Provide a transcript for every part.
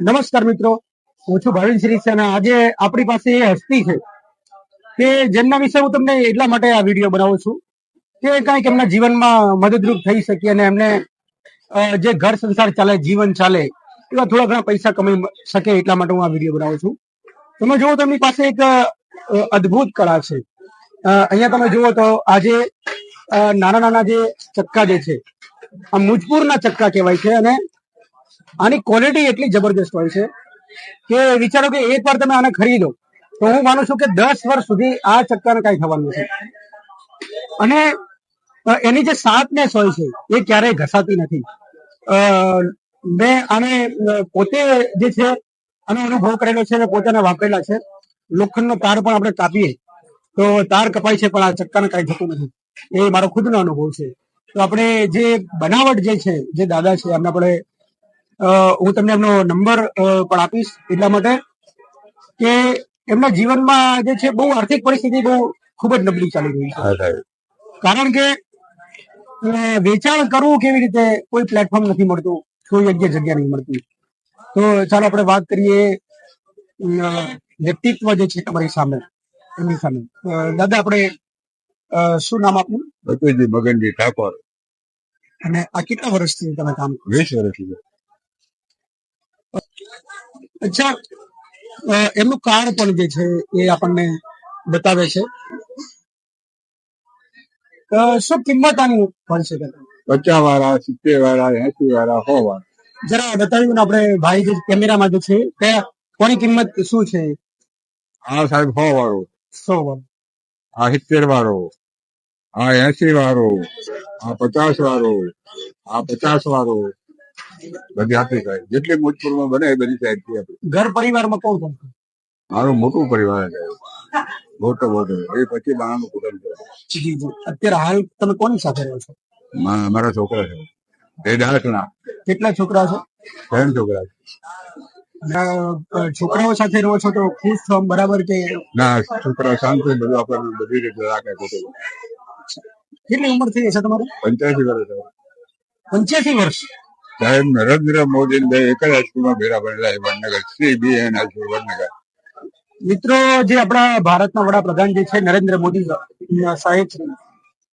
નમસ્કાર મિત્રો. હું છું ભાવિન સિરીસેના આજે આપણી પાસે એ હસ્તી છે કે જેમના વિશે હું તમને એટલા માટે આ વીડિયો બનાવું છું કે કાંઈક એમના જીવનમાં મદદરૂપ થઈ શકે અને એમને જે ઘર સંસાર ચાલે, જીવન ચાલે, એવા થોડા ઘણા પૈસા કમાઈ શકે એટલા માટે હું આ વીડિયો બનાવું છું. તમે જુઓ તો એમની પાસે એક અદ્ભુત કળા છે. અહીંયા તમે જુઓ તો આજે નાના નાના જે ચક્કા જે છે, આ મુજપુરના ચક્કા કહેવાય છે અને આની ક્વોલિટી એટલી જબરદસ્ત હોય છે કે વિચારો કે એક વાર તમે આને ખરીદો, તો હું માનું છું કે દસ વર્ષ સુધી આ ચક્કાને કાંઈ થવાનું છે અને એની જે શાર્પનેસ હોય છે, એ ક્યારેય ઘસાતી નથી. મેં આને પોતે જે છે, આનો અનુભવ કરેલો છે અને પોતાને વાપરેલા છે. લોખંડનો તાર પણ આપણે કાપીએ, તો તાર કપાય છે, પણ આ ચક્કાને કાંઈ થતું નથી. એ મારો ખુદનો અનુભવ છે. તો આપણે જે બનાવટ જે છે, જે દાદા છે, એમને આપણે હું તમને એમનો નંબર પણ આપીશ એટલા માટે કે એમના જીવનમાં જે છે બહુ આર્થિક પરિસ્થિતિ બહુ ખૂબ જ નબળી ચાલી રહી છે. કારણ કે વેચાણ કરવું કેવી રીતે કોઈ પ્લેટફોર્મ નથી મળતું કોઈ યોગ્ય જગ્યા નહીં મળતી. તો ચાલો આપણે વાત કરીએ વ્યક્તિત્વ જે છે તમારી સામે એમની સામે. દાદા આપણે શું નામ આપનું? ભગવતજી મગનજી ઠાકોર. અને આ કેટલા વર્ષથી તમે કામ કરો વીસ વર્ષથી. અચ્છા એમનું કાર્ડ પણ જે છે એ આપણને બતાવે છે. શું કિંમત આની હોય પચાસ વાળા સિત્તેર વાળા એસી વાળા સો વાળા જરા બતાવ્યું આપણે ભાઈ જે કેમેરામાં જે છે કયા કોની કિંમત શું છે? હા સાહેબ સો વાળો સો વાળો આ સિત્તેર વાળો આ એસી વાળો આ પચાસ વાળો આ પચાસ વાળો બધી આપી સાહેબ જેટલી મુજપુરમાં બને એ બધી સાહેબથી આપી ઘર પરિવારમાં કોણ કોણ છે? મારું મોટું પરિવાર છે. મોટો મોટો. એ પછી બાણાનું કુટુંબ છે. અત્યારે હાલ તમે કોની સાથે રહો છો? મારા છોકરા છે. એ દાસના કેટલા છોકરા છે? ત્રણ છોકરા છે. છોકરાઓ સાથે રહો છો તો ખુશ છો બરાબર કે? ના છોકરા શાંતિ બધું આપણને બધી રીતે રાખે ખોટું કેટલી ઉંમર થઈ હશે તમારે? પંચ્યાસી વર્ષ પંચ્યાસી વર્ષ. સાહેબ નરેન્દ્ર મોદી બે એક જ હાઈસ્કૂલમાં ભેરા ભરેલા એ Vadnagar. Shri B N high school Vadnagar. મિત્રો જે આપણા ભારતના વડાપ્રધાન જે છે નરેન્દ્ર મોદી સાહેબ છે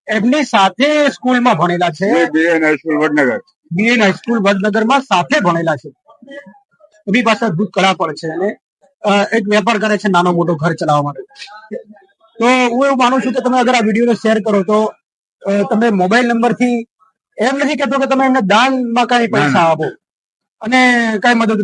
એમની સાથે સ્કૂલમાં ભણેલા છે. Shri B N high school Vadnagar. BN high school વડનગરમાં સાથે ભણેલા છે. એમની પાસે અદભુત કળા પણ છે અને એક વેપાર કરે છે નાનો મોટો ઘર ચલાવવા માટે. તો હું એવું માનું છું કે તમે અગર આ વિડીયોને શેર કરો તો તમે મોબાઈલ નંબરથી એમ નથી કેતો કે તમે એમને દાનમાં કઈ પૈસા આપો. અને કઈ મદદ